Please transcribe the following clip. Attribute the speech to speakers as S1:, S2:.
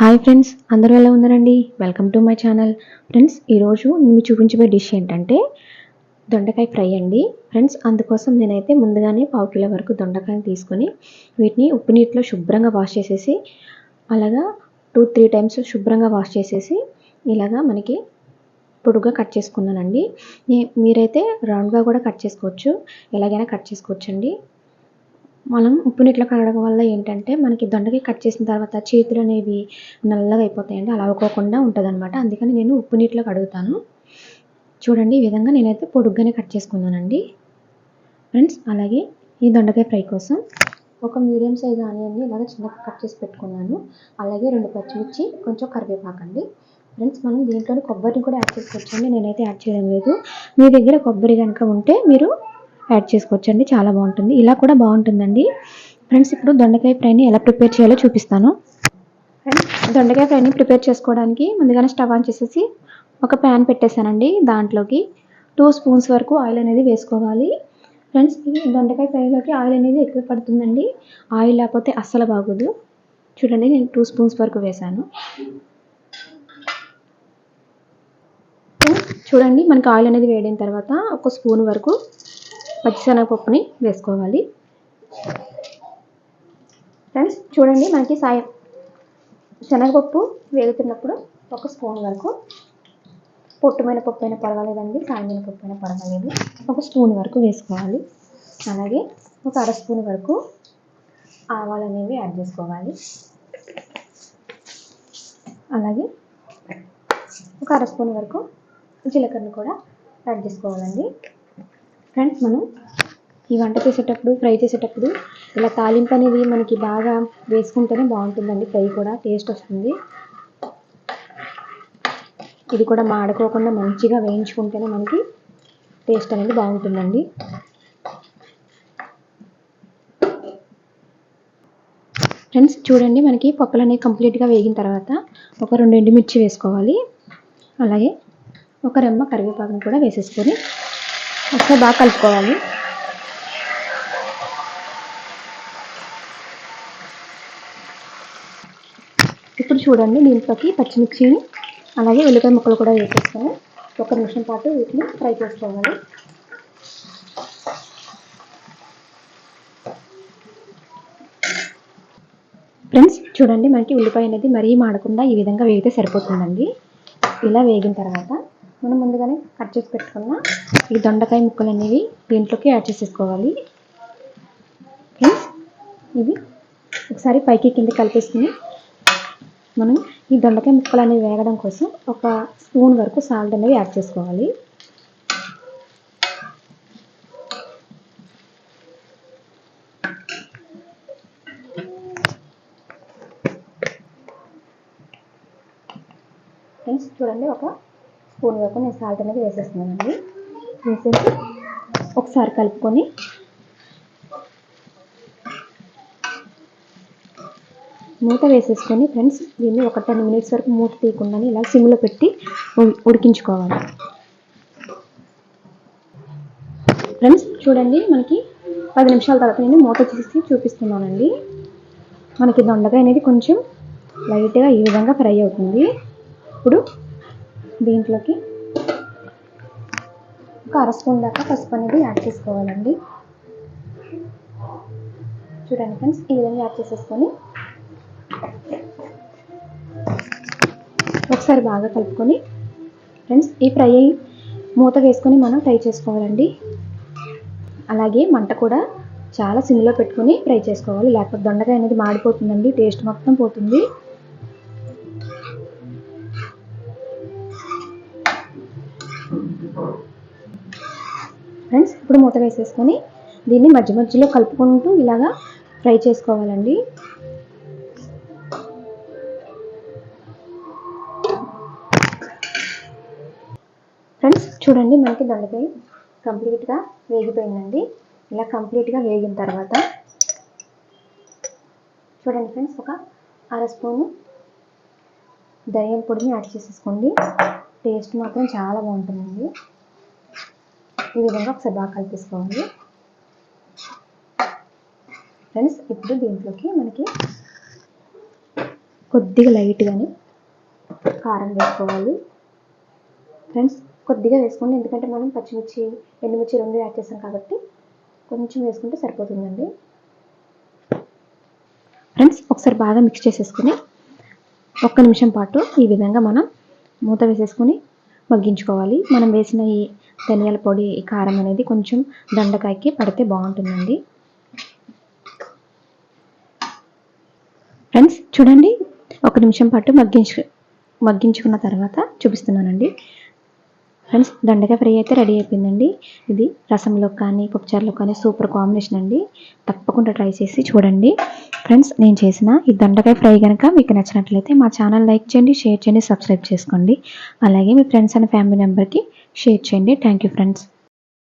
S1: Hi friends అందరూ ఎలా ఉన్నారండి? Welcome to my channel friends ఈరోజు నేను చూపించబోయే డిష్ ఏంటంటే దొండకాయ ఫ్రై అండి. ఫ్రెండ్స్ అందుకోసం నేనైతే ముందుగానే పావు కిలో వరకు దొండకాయలు తీసుకొని వీటిని ఉప్పు నీటిలో శుభ్రంగా వాష్ చేసేసి అలాగా టూ త్రీ టైమ్స్ శుభ్రంగా వాష్ చేసేసి ఇలాగా మనకి పొడుగా కట్ చేసుకున్నానండి. మీరైతే రౌండ్గా కూడా కట్ చేసుకోవచ్చు. ఎలాగైనా కట్ చేసుకోవచ్చండి. మనం ఉప్పు నీటిలో కడగడం వల్ల ఏంటంటే మనకి దొండకాయ కట్ చేసిన తర్వాత చేతులు అనేవి నల్లగా అయిపోతాయండి. అలా అవ్వకోకుండా ఉంటుంది అనమాట అందుకని నేను ఉప్పు నీటిలో కడుగుతాను. చూడండి ఈ విధంగా నేనైతే పొడుగ్గానే కట్ చేసుకున్నానండి. ఫ్రెండ్స్ అలాగే ఈ దొండకాయ ఫ్రై కోసం ఒక మీడియం సైజ్ ఆనియన్ని ఇలాగ చిన్నగా కట్ చేసి పెట్టుకున్నాను. అలాగే రెండు పచ్చిమిర్చి కొంచెం కరివేపాకండి ఫ్రెండ్స్ మనం దీంట్లో కొబ్బరిని కూడా యాడ్ చేసుకోవచ్చండి. నేనైతే యాడ్ చేయడం లేదు. మీ దగ్గర కొబ్బరి కనుక ఉంటే మీరు యాడ్ చేసుకోవచ్చండి. చాలా బాగుంటుంది. ఇలా కూడా బాగుంటుందండి. ఫ్రెండ్స్ ఇప్పుడు దొండకాయ ఫ్రైని ఎలా ప్రిపేర్ చేయాలో చూపిస్తాను. ఫ్రెండ్స్ దొండకాయ ఫ్రైని ప్రిపేర్ చేసుకోవడానికి ముందుగానే స్టవ్ ఆన్ చేసేసి ఒక ప్యాన్ పెట్టేశానండి దాంట్లోకి. టూ స్పూన్స్ వరకు ఆయిల్ అనేది వేసుకోవాలి. ఫ్రెండ్స్ దొండకాయ ఫ్రైలోకి ఆయిల్ అనేది ఎక్కువ పడుతుందండి. ఆయిల్ లేకపోతే అస్సలు బాగోదు. చూడండి నేను టూ స్పూన్స్ వరకు వేశాను. చూడండి మనకి ఆయిల్ అనేది వేడిన తర్వాత ఒక స్పూన్ వరకు పచ్చిశనగపప్పుని వేసుకోవాలి. ఫ్రెండ్స్ చూడండి మనకి సాయం. శనగపప్పు వేగుతున్నప్పుడు ఒక స్పూన్ వరకు పొట్టుమైన పప్పు అయినా పర్వాలేదండి సాయమైన పప్పు అయినా పర్వాలేదు. ఒక స్పూన్ వరకు వేసుకోవాలి. అలాగే ఒక అర స్పూన్ వరకు ఆవాలు అనేవి యాడ్ చేసుకోవాలి. అలాగే ఒక అర స్పూన్ వరకు జీలకర్ర కూడా యాడ్ చేసుకోవాలండి. ఫ్రెండ్స్ మనం ఈ వంట చేసేటప్పుడు ఫ్రై చేసేటప్పుడు ఇలా తాలింపు అనేది మనకి బాగా వేసుకుంటేనే బాగుంటుందండి. ఫ్రై కూడా టేస్ట్ వస్తుంది. ఇది కూడా మాడుకోకుండా మంచిగా వేయించుకుంటేనే మనకి టేస్ట్ అనేది బాగుంటుందండి. ఫ్రెండ్స్ చూడండి మనకి పప్పులు అనేవి కంప్లీట్గా వేగిన తర్వాత ఒక రెండు ఎండుమిర్చి వేసుకోవాలి. అలాగే ఒక రెమ్మ కరివేపాకును కూడా వేసేసుకొని ఒకసారి బాగా కలుపుకోవాలి. ఇప్పుడు చూడండి దీంట్లోకి పచ్చిమిర్చిని అలాగే ఉల్లిపాయ ముక్కలు కూడా వేసేస్తాను. ఒక నిమిషం పాటు వీటిని ఫ్రై చేసుకోవాలి. ఫ్రెండ్స్ చూడండి మనకి ఉల్లిపాయ అనేది మరీ మాడకుండా ఈ విధంగా వేగితే సరిపోతుందండి. ఇలా వేగిన తర్వాత మనం ముందుగానే కట్ చేసి పెట్టుకున్న ఈ దొండకాయ ముక్కలు అనేవి దీంట్లోకి యాడ్ చేసేసుకోవాలి. ఫ్రెండ్స్ ఇవి ఒకసారి పైకి కింద కలిపేసుకుని మనం ఈ దొండకాయ ముక్కలు అనేవి వేగడం కోసం ఒక స్పూన్ వరకు సాల్ట్ అనేవి యాడ్ చేసుకోవాలి. ఫ్రెండ్స్ చూడండి ఒక స్పూన్ వరకు నేను సాల్ట్ అనేది వేసేస్తున్నానండి. వేసేసి ఒకసారి కలుపుకొని మూత వేసేసుకొని ఫ్రెండ్స్ దీన్ని ఒక టెన్ మినిట్స్ వరకు మూత తీయకుండా ఇలా సిమ్లో పెట్టి ఉడికించుకోవాలి. ఫ్రెండ్స్ చూడండి మనకి పది నిమిషాల తర్వాత నేను మూత తీసి చూపిస్తున్నానండి. మనకి దొండకాయ అనేది కొంచెం లైట్గా ఈ విధంగా ఫ్రై అవుతుంది. ఇప్పుడు దీంట్లోకి ఒక అర స్పూన్ దాకా పసుపు అనేది యాడ్ చేసుకోవాలండి. చూడండి ఫ్రెండ్స్ ఈ విధంగా యాడ్ చేసేసుకొని ఒకసారి బాగా కలుపుకొని ఫ్రెండ్స్ ఈ ఫ్రై మూత వేసుకొని మనం ఫ్రై చేసుకోవాలండి. అలాగే మంట కూడా చాలా సిమ్లో పెట్టుకొని ఫ్రై చేసుకోవాలి. లేకపోతే దొండకాయ అనేది మాడిపోతుందండి టేస్ట్ మొత్తం పోతుంది. ఫ్రెండ్స్ ఇప్పుడు మూత వేసేసుకొని దీన్ని మధ్య మధ్యలో కలుపుకుంటూ ఇలాగా ఫ్రై చేసుకోవాలండి. ఫ్రెండ్స్ చూడండి మనకి దొండకాయ కంప్లీట్గా వేగిపోయిందండి. ఇలా కంప్లీట్గా వేగిన తర్వాత చూడండి ఫ్రెండ్స్ ఒక అర స్పూను ధనియం పొడిని యాడ్ చేసేసుకోండి. టేస్ట్ మాత్రం చాలా బాగుంటుందండి. ఈ విధంగా ఒకసారి బాగా కలిపేసుకోవాలి. ఫ్రెండ్స్ ఇప్పుడు దీంట్లోకి మనకి కొద్దిగా లైట్గానే కారం వేసుకోవాలి. ఫ్రెండ్స్ కొద్దిగా వేసుకోండి. ఎందుకంటే మనం పచ్చిమిర్చి ఎండుమిర్చి రెండు యాడ్ చేసాం కాబట్టి కొంచెం వేసుకుంటే సరిపోతుందండి. ఫ్రెండ్స్ ఒకసారి బాగా మిక్స్ చేసేసుకుని ఒక్క నిమిషం పాటు ఈ విధంగా మనం మూత వేసేసుకొని మగ్గించుకోవాలి. మనం వేసిన ఈ ధనియాల పొడి ఈ కారం అనేది కొంచెం దొండకాయకి పడితే బాగుంటుందండి. ఫ్రెండ్స్ చూడండి ఒక నిమిషం పాటు మగ్గించు మగ్గించుకున్న తర్వాత చూపిస్తున్నానండి. ఫ్రెండ్స్ దొండకాయ ఫ్రై అయితే రెడీ అయిపోయిందండి. ఇది రసంలో కానీ పప్పుచారులో కానీ సూపర్ కాంబినేషన్ అండి. తప్పకుండా ట్రై చేసి చూడండి. ఫ్రెండ్స్ నేను చేసిన ఈ దొండకాయ ఫ్రై కనుక మీకు నచ్చినట్లయితే మా ఛానల్ లైక్ చేయండి షేర్ చేయండి సబ్స్క్రైబ్ చేసుకోండి. అలాగే మీ ఫ్రెండ్స్ అండ్ ఫ్యామిలీ మెంబర్కి షేర్ చేయండి. Thank you friends